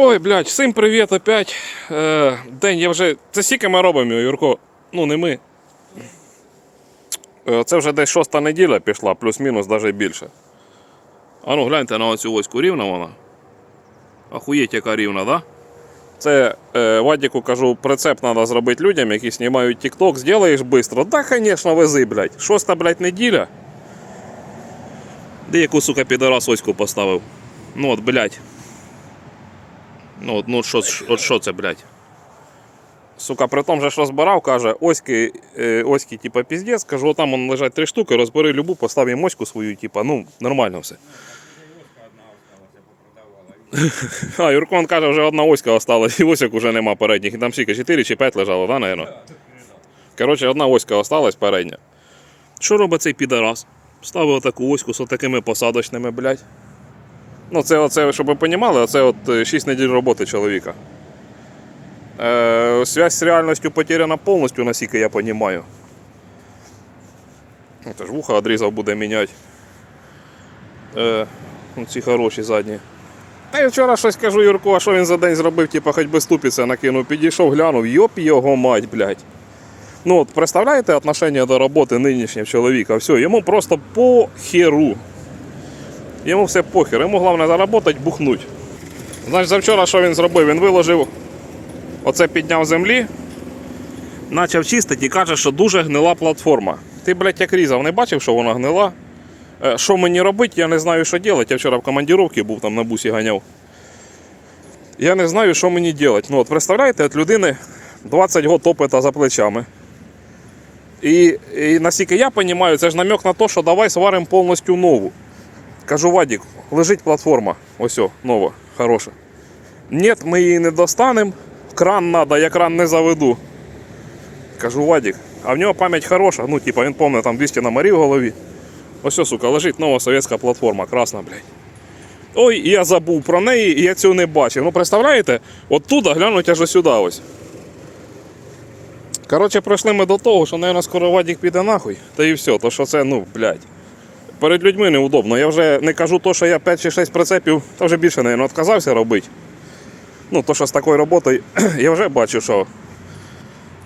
Ой, блядь, всім привіт опять. Е, день я вже. Це скільки ми робимо, Юрко? Ну, не ми. Е, це вже десь шоста неділя пішла, плюс-мінус, навіть більше. А ну гляньте на оцю оську рівна вона. Охуєть, яка рівна, да? Це е, Вадіку кажу, прицеп треба зробити людям, які знімають TikTok, зробиш швидко. Да, звісно, вези, блядь. Шоста, блядь, неділя. Де яку, сука, підарас оську поставив? Ну от, блядь. Ну, от, ну що, от що це, блядь? Сука, при тому же, що розбирав, каже, оськи, е, оськи, типа, піздець, кажу, там он лежать три штуки, розбери любу, постав їм оську свою, типа, ну, нормально все. А, Юркон каже, вже одна оська осталась, і осік уже нема передніх. І там скільки, 4 чи 5 лежало, да, наверное? Коротше, одна оська осталась передня. Що робить цей підарас? Ставив таку оську з такими посадочними, блядь. Ну, це, оце, щоб ви розуміли, це от 6 неділь роботи чоловіка. Е, связь з реальністю потеряна повністю, наскільки я розумію. Це ж вуха відрізав буде міняти. Е, ну, ці хороші задні. Та я вчора щось кажу Юрку, а що він за день зробив, типа хоч би ступіця накинув, підійшов, глянув, йоп його мать, блядь. Ну от представляєте отношення до роботи нинішнього чоловіка? Все, йому просто по херу. Йому все похер, йому головне заработати, бухнуть. Значить, завчора що він зробив? Він виложив, оце підняв землі, почав чистити і каже, що дуже гнила платформа. Ти, блядь, як різав, не бачив, що вона гнила? Е, Що мені робити, я не знаю, що робити. Я вчора в командировці був там на бусі ганяв. Я не знаю, що мені робити. Ну, от представляєте, от людини 20 год опита за плечами. І, і наскільки я розумію, це ж намек на те, що давай сваримо повністю нову. Кажу, Вадик, лежить платформа. Ось, о, нова, хороша. Ні, ми її не достанемо. Кран треба, я кран не заведу. Кажу, Вадик, а в нього пам'ять хороша. Ну, типа, він пам'ятає там 200 номерів в голові. Ось, о, сука, лежить нова совєтська платформа, красна, блядь. Ой, я забув про неї, і я цього не бачив. Ну, представляєте, оттуда глянуть аж сюди ось. Коротше, прийшли ми до того, що, мабуть, скоро Вадик піде нахуй. Та і все, то що це, ну, блядь. Перед людьми неудобно. Я вже не кажу то, що я 5 чи 6 прицепів, та вже більше, мабуть, відказався робити. Ну, то, що з такою роботою, я вже бачу, що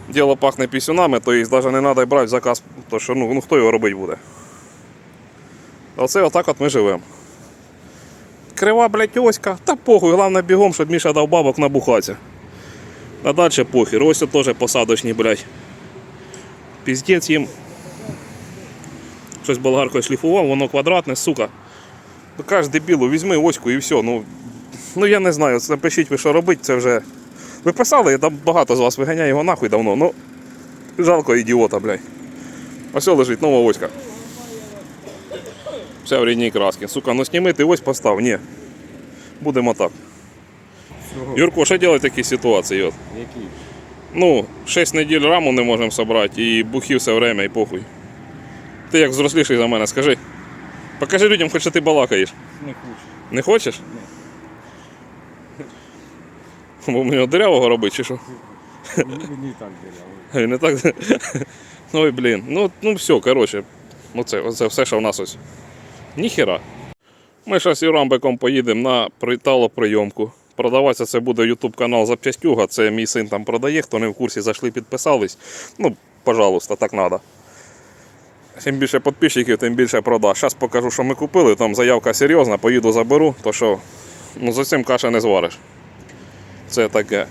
діло пахне пісюнами, то їх навіть не треба брати заказ, то що ну, ну хто його робити буде. Оце отак от ми живемо. Крива, блядь, оська, та похуй, головне бігом, щоб Міша дав бабок набухатися. А далі похер, ось теж посадочні, блядь. Піздець їм. Щось болгаркою шліфував, воно квадратне, сука. Ну кажеш, дебілу, візьми оську і все. Ну, ну я не знаю, це напишіть ви, що робити, це вже. Ви писали, я там багато з вас виганяє його нахуй давно, ну жалко ідіота, блядь. Ось лежить нова оська. Вся в рідній краски. Сука, ну сніми ти ось постав, ні. Будемо так. Юрко, що робити в такій ситуації? От? Які? Ну, 6 неділь раму не можемо зібрати і бухів все время і похуй. Ти як взросліший за мене, скажи. Покажи людям, хоч що ти балакаєш. Не хочу. Не хочеш? Бо мені дирявого робити чи що? Не так. Ой, Не так. Ой, блін. Ну, ну все, коротше. Оце, оце все, що в нас ось. Ніхера. Ми зараз з Юрамбеком поїдемо на приталоприйомку. Продаватися це буде YouTube канал Запчастюга. Це мій син там продає. Хто не в курсі, зайшли, підписались. Ну, пожалуйста, так треба. Чим більше підписчиків, тим більше продаж. Зараз покажу, що ми купили. Там заявка серйозна, поїду заберу, то що ну, за цим каша не звариш. Це таке.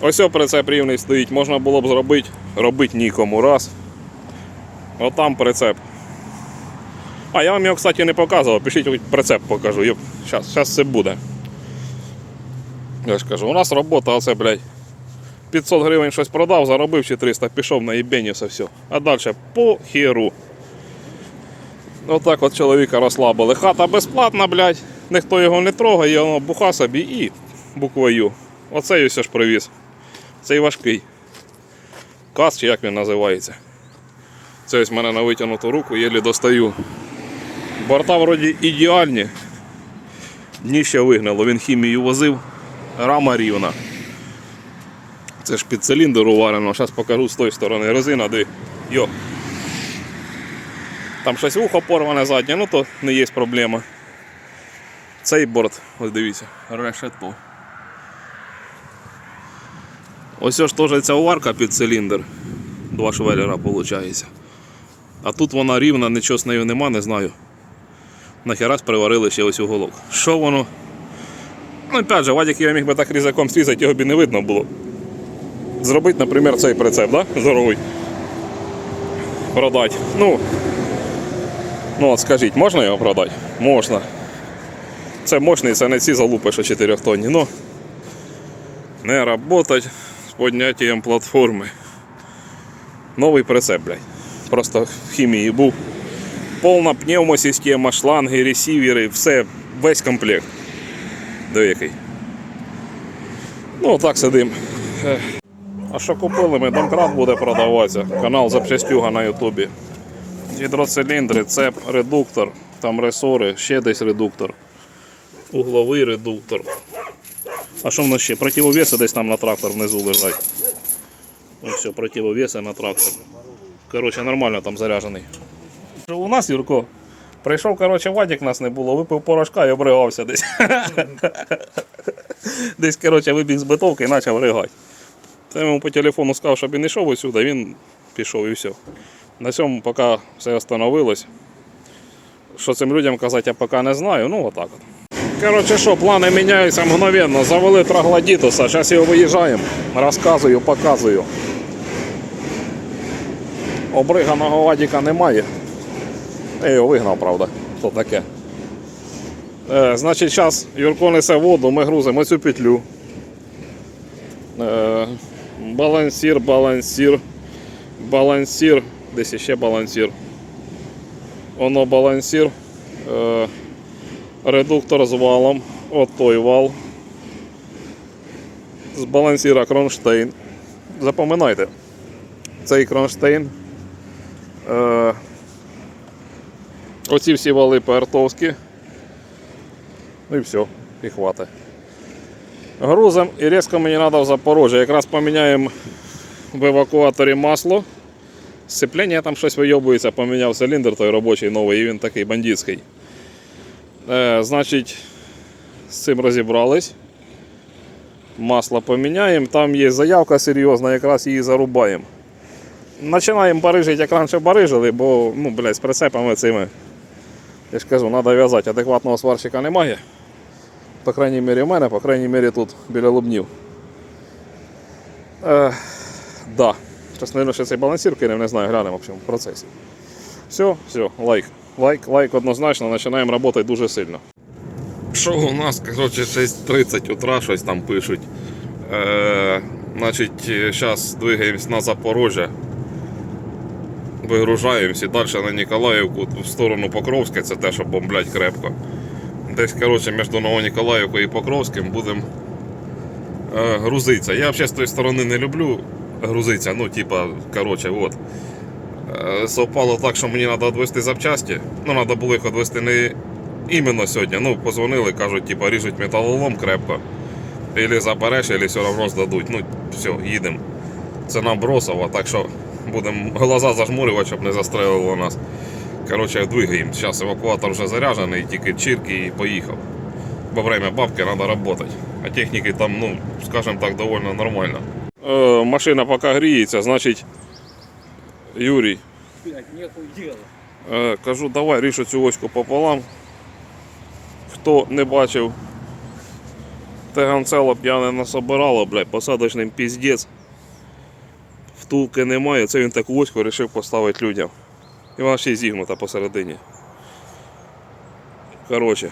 Ось прицеп рівний стоїть, можна було б зробити, робити нікому раз. Отам прицеп. А я вам його, кстати, не показував. Пишіть, прицеп покажу. Зараз це буде. Я ж кажу, у нас робота, оце, блядь. 500 гривень щось продав, заробив чи 300, пішов на єбені, все все. А далі по херу. Отак от чоловіка розслабили. Хата безплатна, блядь. Ніхто його не трогає, воно буха собі і буквою. Оцей ось ж привіз. Цей важкий. Кас, чи як він називається. Це ось в мене на витягнуту руку, єлі достаю. Борта вроді ідеальні. Дніще вигнало, він хімію возив. Рама рівна. Це ж під циліндр уварено, зараз покажу з тої сторони резина, де йо. Там щось вухо порване заднє, ну то не є проблема. Цей борт, ось дивіться, решето. Ось ж теж ця уварка під циліндр. Два швеллера виходить. А тут вона рівна, нічого з нею нема, не знаю. Нахерась приварили ще ось уголок. Що воно? Ну, опять же, Вадик я міг би так різаком срізати, його б і не видно було. Зробити, наприклад, цей прицеп, да? Здоровий. Продати. Ну, ну от скажіть, можна його продати? Можна. Це мощний, це не ці залупи, що 4 тонні. Ну, не работать з підняттям платформи. Новий прицеп, блядь. Просто в хімії був. Повна пневмосистема, шланги, ресівери, все, весь комплект. До який. Ну, так сидим. А що купили ми? Домкрат буде продаватися. Канал Запчастюга на Ютубі. Гідроциліндри, цеп, редуктор, там ресори, ще десь редуктор. Угловий редуктор. А що в нас ще? Противовеси десь там на трактор внизу лежать. Ось все, противовеси на трактор. Коротше, нормально там заряджений. У нас, Юрко? Прийшов, коротше, Вадик нас не було, випив порошка і обригався десь. Десь, коротше, вибіг з битовки і почав ригати. Та йому по телефону сказав, щоб він йшов сюди, він пішов і все. На цьому поки все остановилось. Що цим людям казати, я поки не знаю. Ну, отак от. Коротше, що, плани міняються мгновенно. Завели троглодітуса, зараз його виїжджаємо. Розказую, показую. Обриганого вадіка немає. Я його вигнав, правда. То таке. Е, значить, зараз Юрко несе воду, ми грузимо цю петлю. Е, балансір, балансір, балансір. Десь ще балансір. Воно балансір. Е, редуктор з валом. От той вал. З балансіра кронштейн. Запам'ятайте. Цей кронштейн. Е, оці всі вали пертовські. Ну і все, і хватить. Грузом і різко мені треба в Запорожжя. Якраз поміняємо в евакуаторі масло. Сцеплення там щось вийобується, поміняв циліндр той робочий новий, і він такий бандитський. Е, значить, з цим розібрались. Масло поміняємо. Там є заявка серйозна, якраз її зарубаємо. Починаємо барижити, як раніше барижили, бо ну, блядь, з прицепами цими. Я ж кажу, треба в'язати, адекватного сварщика немає. По крайній мірі в мене, по крайній мірі тут біля лубнів. Е, да. Зараз, мабуть, ще цей балансір кинем, не знаю, глянемо в в процесі. Все, все, лайк. Лайк, лайк однозначно, починаємо працювати дуже сильно. Що у нас, коротше, 6.30 утра щось там пишуть. Е, значить, зараз двигаємось на Запорожжя. Вигружаємося і далі на Ніколаївку в сторону Покровська, це те, що бомблять крепко. Десь коротше, між Новоніколаївкою і Покровським будемо е, грузитися. Я взагалі з тої сторони не люблю грузитися, ну, типа, коротше, от. Е, Совпало так, що мені треба відвести запчасті. Ну, треба було їх відвести не іменно сьогодні. Ну, позвонили, кажуть, типа, ріжуть металолом крепко. Ілі забереш, ілі все одно здадуть. Ну, все, їдемо. Це нам бросово, так що будемо глаза зажмурювати, щоб не застрелило нас. Коротше, двигаємо. Зараз евакуатор вже заряджений, тільки чирки і поїхав. Во время бабки треба працювати. А техніки там, ну, скажімо так, доволі нормально. Е, машина поки гріється, значить, Юрій. Е, кажу, давай рішу цю оську пополам. Хто не бачив, те ганцело п'яне насобирало, блядь, посадочним піздець. Втулки немає, це він таку оську вирішив поставити людям. І вона ще й зігнута посередині. Коротше.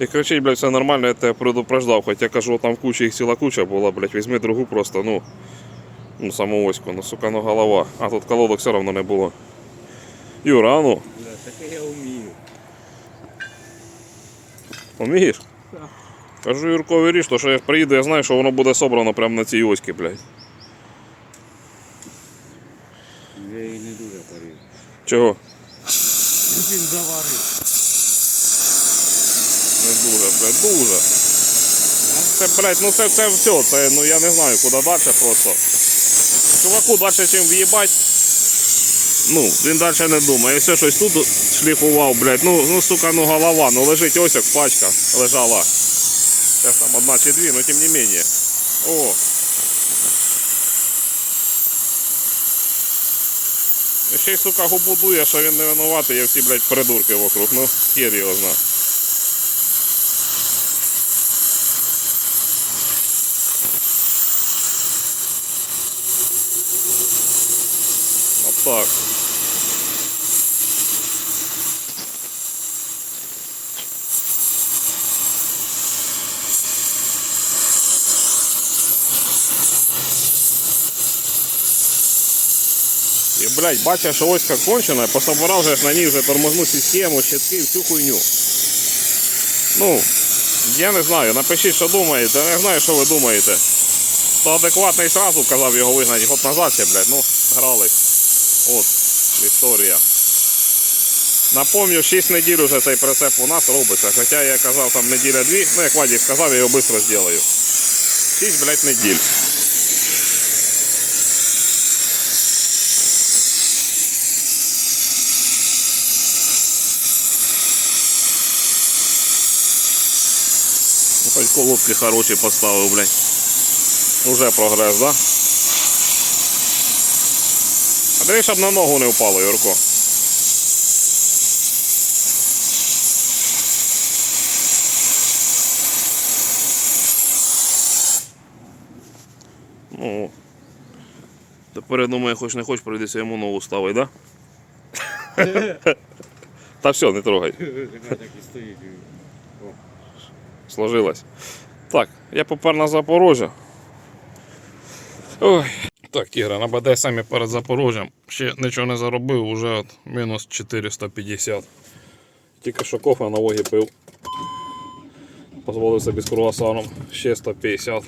І кричить, блядь, все нормально, я тебе предупреждав, хоч я кажу, там куча їх ціла куча була, блядь, візьми другу просто, ну. Ну, саму оську, ну, сука, ну голова. А тут колодок все одно не було. Юра, а ну, Блядь, так я умею. Умієш? Кажу Юркові ріж, то що я приїду, я знаю, що воно буде собрано прямо на цій оські, блядь. Я її не дуже парив. Чого? Він заварив. Не дуже, блядь, дуже. Це, блядь, ну це, це все, це, ну я не знаю, куди далі просто. Чуваку далі чим в'їбать. Ну, він далі не думає. Все щось тут шліфував, блядь. Ну, ну, сука, ну голова, ну лежить ось як пачка лежала. Зараз там одна чи дві, ну тим не менее. О, Ще й сука губу дує, що він не винуватий, є всі, блядь, придурки вокруг. Ну, хер його зна. От блядь, бачиш, що оська кончена, пособирав же на ній вже тормозну систему, щитки, всю хуйню. Ну, я не знаю, напишіть, що думаєте, я не знаю, що ви думаєте. То адекватний сразу казав його вигнати год назад ще, блядь, ну, грались. От, історія. Напомню, 6 неділь уже цей прицеп у нас робиться. Хоча я казав там неділя-дві, ну як Вадик сказав, я його швидко зроблю. 6, блядь, неділь. Колодки хороші поставив, блядь. Уже прогрес, да? А дивись, щоб на ногу не впало, Юрко. Ну. Тепер я думаю, хоч не хоч, прийдеться йому ногу ставити, да? Та все, не трогай. Так і стоїть. Сложилось. Так, я попер на Запорожжя. Ой. Так, Тігра, на БД самі перед Запорожжям. Ще нічого не заробив, уже от мінус 450. Тільки що кофе на вогі пив. Позволив собі з круасаном. Ще 150.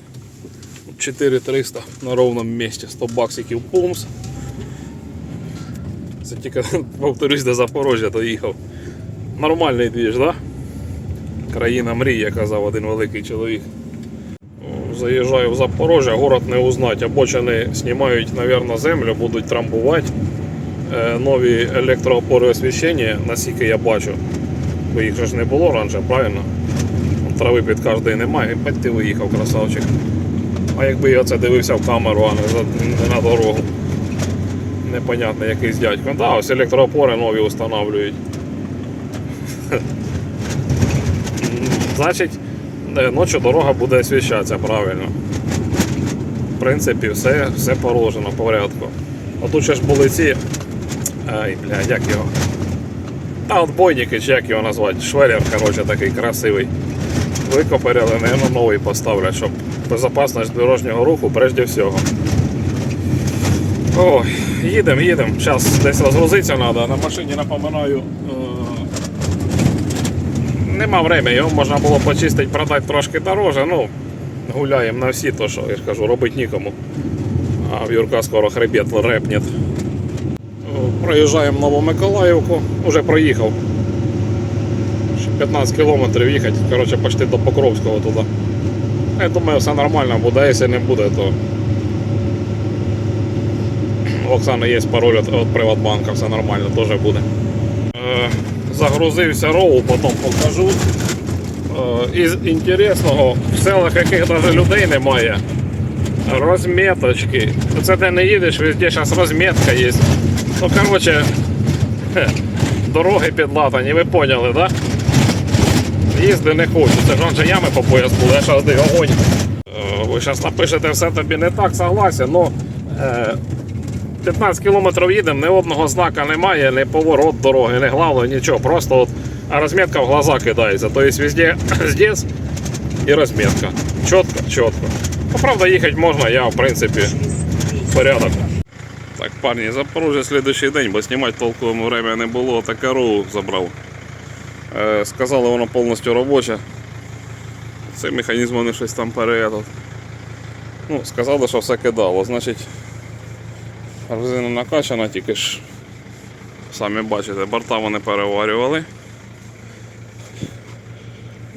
4300 на ровному місці. 100 баксиків пумс. Це тільки, повторюсь, до Запорожжя доїхав. Нормальний двіж, так? Да? Країна мрій, як казав один великий чоловік. Заїжджаю в Запорожжя, город не узнать. Обочини знімають, мабуть, землю, будуть трамбувати. Е, Нові електроопори освіщення, наскільки я бачу. Бо їх ж не було раніше, правильно? Трави під кожний немає. Бать ти виїхав, красавчик. А якби я це дивився в камеру, а не на дорогу. Непонятно якийсь дядько. Да, ось електроопори нові встановлюють. Значить, е, ночі дорога буде освіщатися правильно. В принципі, все, все положено в порядку. А тут ще ж були ці. Ай, блядь, як його. Та отбойники, чи як його назвати, швелер, коротше, такий красивий. Викопарили, наверное, новий поставлять, щоб безпечність дорожнього руху прежде всього. Ой, їдемо, їдемо. Зараз десь розгрузитися треба. На машині напоминаю. Е, Нема времени, його можна було почистити, продати трошки дороже. Ну, гуляємо на всі, то що я ж кажу, робить нікому. А в Юрка скоро хребет репнет. Проїжджаємо Новомиколаївку, уже проїхав. Ще 15 кілометрів їхати, коротше, почти до Покровського туди. Я думаю, все нормально буде, якщо не буде, то у Оксани є пароль від від Приватбанка, все нормально, теж буде. Загрузився роу, потім покажу. Е, Із інтересного, в селах яких навіть людей немає. Розміточки. Це де не їдеш, везде зараз розмітка є. Ну, коротше, дороги підлатані, ви поняли, так? Да? Їзди не хочу. Це ж же ями по пояс були, я зараз даю огонь. Е, Ви зараз напишете все тобі не так, согласен, но е, 15 кілометрів їдемо, ні одного знака немає, ні поворот дороги, ні главного, нічого. Просто от розмітка в глаза кидається. Тобто везде здесь і розмітка. Чітко, чітко. Ну, правда, їхати можна, я в принципі порядок. Так, парні, Запорожжя слідуючий день, бо знімати толковому время не було, так корову забрав. Е, сказали, воно повністю робоче. Цей механізм вони щось там переедуть. Ну, сказали, що все кидало. Значить, резина накачана, тільки ж самі бачите, борта вони переварювали.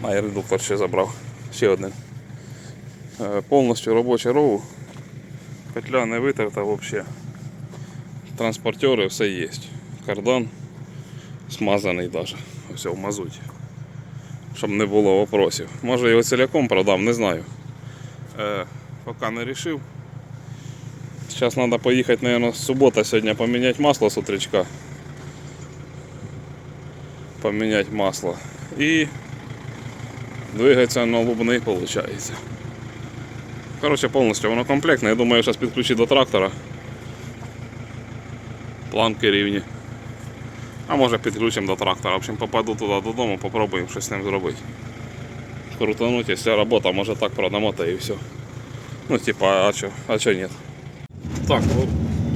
А, і редуктор ще забрав. Ще один. Е, Повністю робочий рову. Петля не витерта взагалі. Транспортери все є. Кардан смазаний навіть. Ось в мазуті. Щоб не було вопросів. Може його ціляком продам, не знаю. Е, поки не вирішив. Сейчас надо поехать, наверное, суббота сегодня поменять масло с утречка. Поменять масло. И двигаться на лубны получается. Короче, полностью воно комплектне. Я думаю, зараз підключу до трактора. Планки рівні. А може підключимо до трактора. В общем, попаду туди додому, попробуємо щось з ним зробити. Крутануть, якщо робота, може так продамо та і все. Ну, типа, а чо, а чо ні? Так, ну,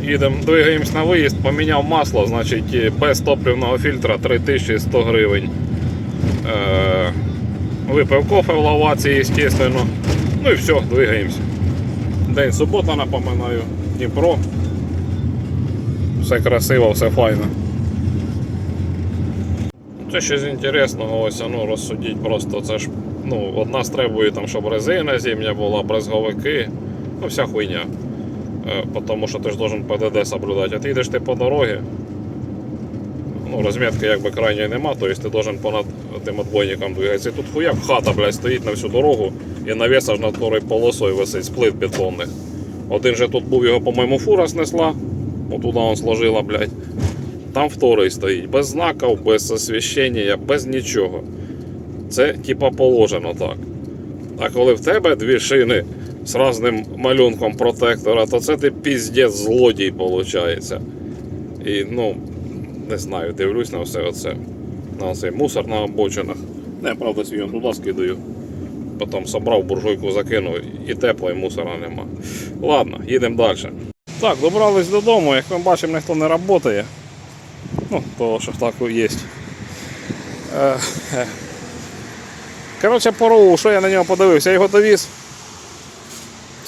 їдемо, двигаємось на виїзд, поміняв масло, значить без топливного фільтра 3100 гривень. Е, випив кофе в лаваці, звісно. Ну і все, двигаємося. День субота, напоминаю, Дніпро. Все красиво, все файно. Це з інтересного, ось ну, розсудіть просто. Це ж ну, одна стребує, там, щоб резина зимня була, брезговики, ну вся хуйня. Е, Тому що ти ж должен ПДД соблюдати. А ти йдеш ти по дорозі. Ну, розмітки якби крайньої нема, тобто ти должен понад тим отбойником двигатися. І тут хуяк хата, блядь, стоїть на всю дорогу і навіс аж над второю полосою висить з плит бетонних. Один же тут був його, по-моєму, фура снесла. Отуда он сложила, блядь. Там вторий стоїть. Без знаків, без освіщення, без нічого. Це типа положено так. А коли в тебе дві шини з разним малюнком протектора, то це ти піздець злодій виходить. І ну, не знаю, дивлюсь на все оце. На цей мусор на обочинах. Не, правда, свій он туди скидаю. Потім собрав буржуйку, закинув і тепло, і мусора нема. Ладно, їдемо далі. Так, добрались додому, як ми бачимо, ніхто не працює. Ну, того, що так є. Е, е. Коротше, пору, що я на нього подивився, я його довіз.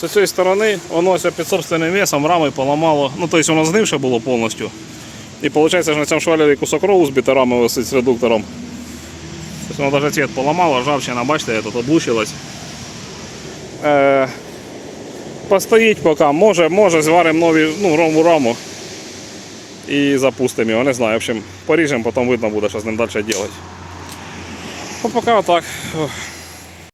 З цієї сторони воно під собственним весом рами поламало. Ну, тобто воно знивше було повністю. І виходить, що на цьому швалері кусок рову з бітерами висить з редуктором. Тобто воно навіть цвіт поламало, ржавчина, бачите, тут облучилась. Е, постоїть поки, може, може зваримо нові, ну, нову раму і запустимо його, не знаю. В общем, поріжемо, потім видно буде, що з ним далі робити. Ну, поки отак.